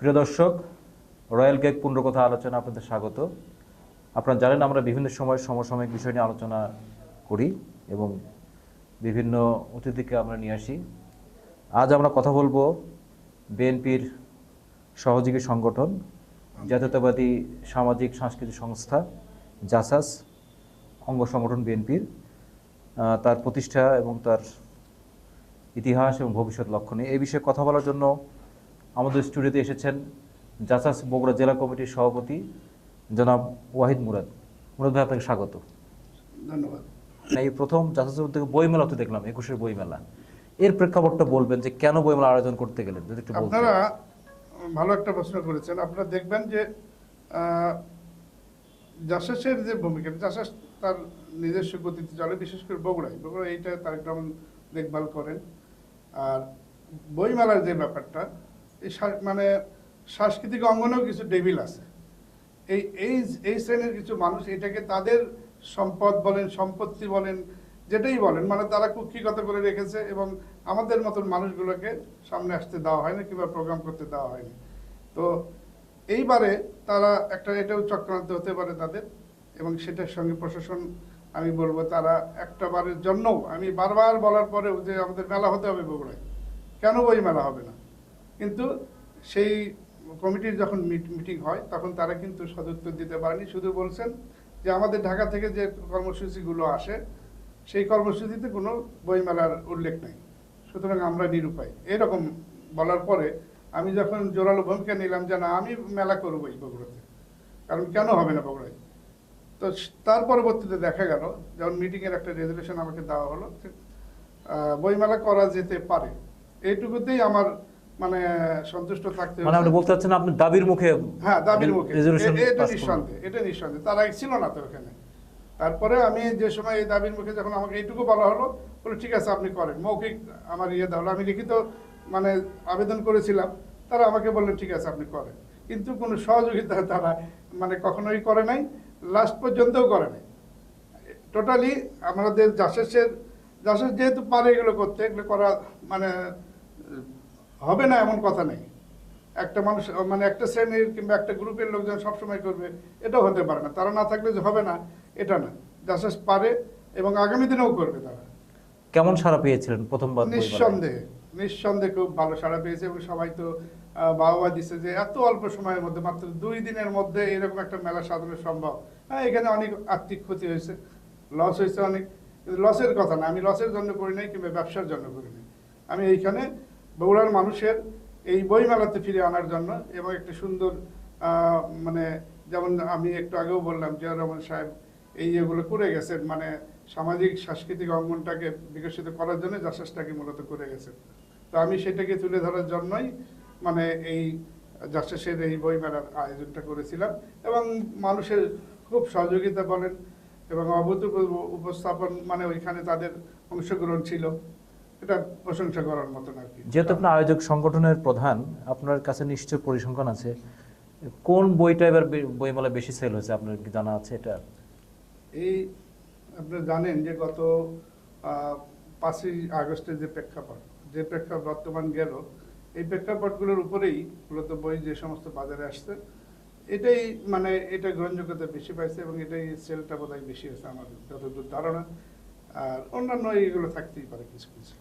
প্রিয় দর্শক royal cake পুনর্কথা আলোচনা আপনাদের স্বাগত। আপনারা জানেন আমরা বিভিন্ন সময় সমসাময়িক বিষয় নিয়ে আলোচনা করি এবং বিভিন্ন অতিথিকে আমরা নিয়ে আসি। আজ আমরা কথা বলব বিএনপির সহযোগী সংগঠন, জাতীয়তাবাদী সামাজিক সাংস্কৃতিক সংস্থা, জাসাস, অঙ্গ সংগঠন বিএনপির তার প্রতিষ্ঠা এবং তার ইতিহাস এবং ভবিষ্যৎ লক্ষ্য এই বিষয়ে কথা বলার জন্য আমাদের স্টুডিওতে এসেছেন জাসাস বগুড়া জেলা কমিটির সভাপতি জনাব ওয়াহিদ মুরাদ। মুরাদ ভাই আপনাকে স্বাগত। ধন্যবাদ। এই প্রথম জাসাসের উদ্যোগে বইমেলা তো দেখলাম একুশের বইমেলা। এর প্রেক্ষাপটটা বলবেন যে কেন বইমেলা আয়োজন করতে গেলেন যদি একটু আপনারা ভালো একটা প্রশ্ন করেছেন। আপনারা দেখবেন যে জাসাসের যে ভূমিকা জাসাস তার নিজস্ব গতিতে চলে বিশেষ করে বগুড়ায়। বগুড়া এইটা তার রহমান দেখভাল করেন। আর বইমেলার যে ব্যাপারটা এই মানে সাংস্কৃতিক অঙ্গনেও কিছু ডেভিল আছে। এই এই এই শ্রেণির কিছু মানুষ এটাকে তাদের সম্পদ বলেন, সম্পত্তি বলেন, যেটাই বলেন মানে তারা কুক্ষিগত করে রেখেছে এবং আমাদের মতন মানুষগুলোকে সামনে আসতে দেওয়া হয়নি কিংবা প্রোগ্রাম করতে দেওয়া হয়নি। তো এইবারে তারা একটা, এটাও চক্রান্ত হতে পারে তাদের এবং সেটার সঙ্গে প্রশাসন, আমি বলব তারা একটা বারের জন্যও, আমি বারবার বলার পরেও যে আমাদের মেলা হতে হবে বগুড়ায়, কেন বই মেলা হবে না? কিন্তু সেই কমিটির যখন মিটিং হয়, তখন তারা কিন্তু সদুত্তর দিতে পারেনি। শুধু বলছেন যে আমাদের ঢাকা থেকে যে কর্মসূচিগুলো আসে, সেই কর্মসূচিতে কোনো বইমেলার উল্লেখ নেই। সুতরাং আমরা নিরুপায়। এরকম বলার পরে আমি যখন জোরালো ভূমিকা নিলাম যে না, আমি মেলা করবোই বগুড়াতে। কারণ কেন হবে না বগুড়ায়? তো তার পরবর্তীতে দেখা গেল, যখন মিটিংয়ের একটা রেজলিউশন আমাকে দেওয়া হলো বইমেলা করা যেতে পারে। এইটুকুতেই আমার মানে সন্তুষ্ট থাকতে মানে আপনি বলতে চাচ্ছেন আপনি দাবির মুখে হ্যাঁ দাবির মুখে। এটা। নিঃসন্দেহে এটা নিঃসন্দেহে। তারা ছিল না তো ওখানে। তারপরে আমি যে সময় এই দাবির মুখে যখন আমাকে এইটুকু বলা হলো বলে ঠিক আছে আপনি করেন। মৌখিক আমার ইয়ে দেওয়া হলো। আমি লিখিত মানে আবেদন করেছিলাম। তারা আমাকে বললেন ঠিক আছে আপনি করেন। কিন্তু কোনো সহযোগিতা তারা মানে কখনোই করে নাই। লাস্ট পর্যন্তও করে নাই। টোটালি আমাদের জাসেসের জাসেস যেহেতু পারে এগুলো করতে এগুলো করা মানে হবে না এমন কথা নেই। একটা মানুষ মানে একটা শ্রেণির কিংবা একটা গ্রুপের লোকজন সবসময় করবে এটাও হতে পারে না। তারা না থাকলে যে হবে না এটা না। জাসেস পারে এবং আগামী দিনেও করবে তারা। কেমন সারা পেয়েছিলেন প্রথমবার নিঃসন্দেহে নিঃসন্দেহে খুব ভালো সাড়া পেয়েছে এবং সবাই তো বাবা দিচ্ছে যে এত অল্প সময়ের মধ্যে মাত্র দুই দিনের মধ্যে এরকম একটা মেলা সাজানো সম্ভব। হ্যাঁ এখানে অনেক আর্থিক ক্ষতি হয়েছে লস হয়েছে অনেক। লসের কথা না আমি লসের জন্য করি নাই কিংবা ব্যবসার জন্য করি নাই। আমি এইখানে বগুড়ার মানুষের এই বই মেলাতে ফিরে আনার জন্য এবং একটা সুন্দর মানে যেমন আমি একটু আগেও বললাম জিয়া রহমান সাহেব এই এগুলো করে গেছেন মানে সামাজিক, সাংস্কৃতিক অঙ্গনটাকে বিকশিত করার জন্য জাসাসটাকে মূলত করে গেছেন। তো আমি সেটাকে তুলে ধরার জন্যই মানে এই জাসাসের এই বইমেলার আয়োজনটা করেছিলাম এবং মানুষের খুব সহযোগিতা বলেন এবং অভূতপূর্ব উপস্থাপন মানে ওইখানে তাদের অংশগ্রহণ ছিল। এটা প্রশংসা করার মতন আর কি। যেহেতু আপনার আয়োজক সংগঠনের প্রধান আপনার কাছে নিশ্চয় পরিসংখ্যান আছে। কোন বইটা এবার বইমেলা বেশি সেল হয়েছে? আপনার কি জানা আছে এটা? এই আপনারা জানেন যে গত পাঁচই আগস্টের যে প্রেক্ষাপট যে প্রেক্ষাপট বর্তমান গেল এই প্রেক্ষাপটগুলোর উপরেই মূলত বই যে সমস্ত বাজারে আসছে এটাই মানে এটা গ্রহণযোগ্যতা বেশি পাইছে এবং এটাই সেলটা বোধহয় বেশি হয়েছে আমার যতদূর ধারণা। আর অন্যান্য এইগুলো থাকতেই পারে কিছু কিছু।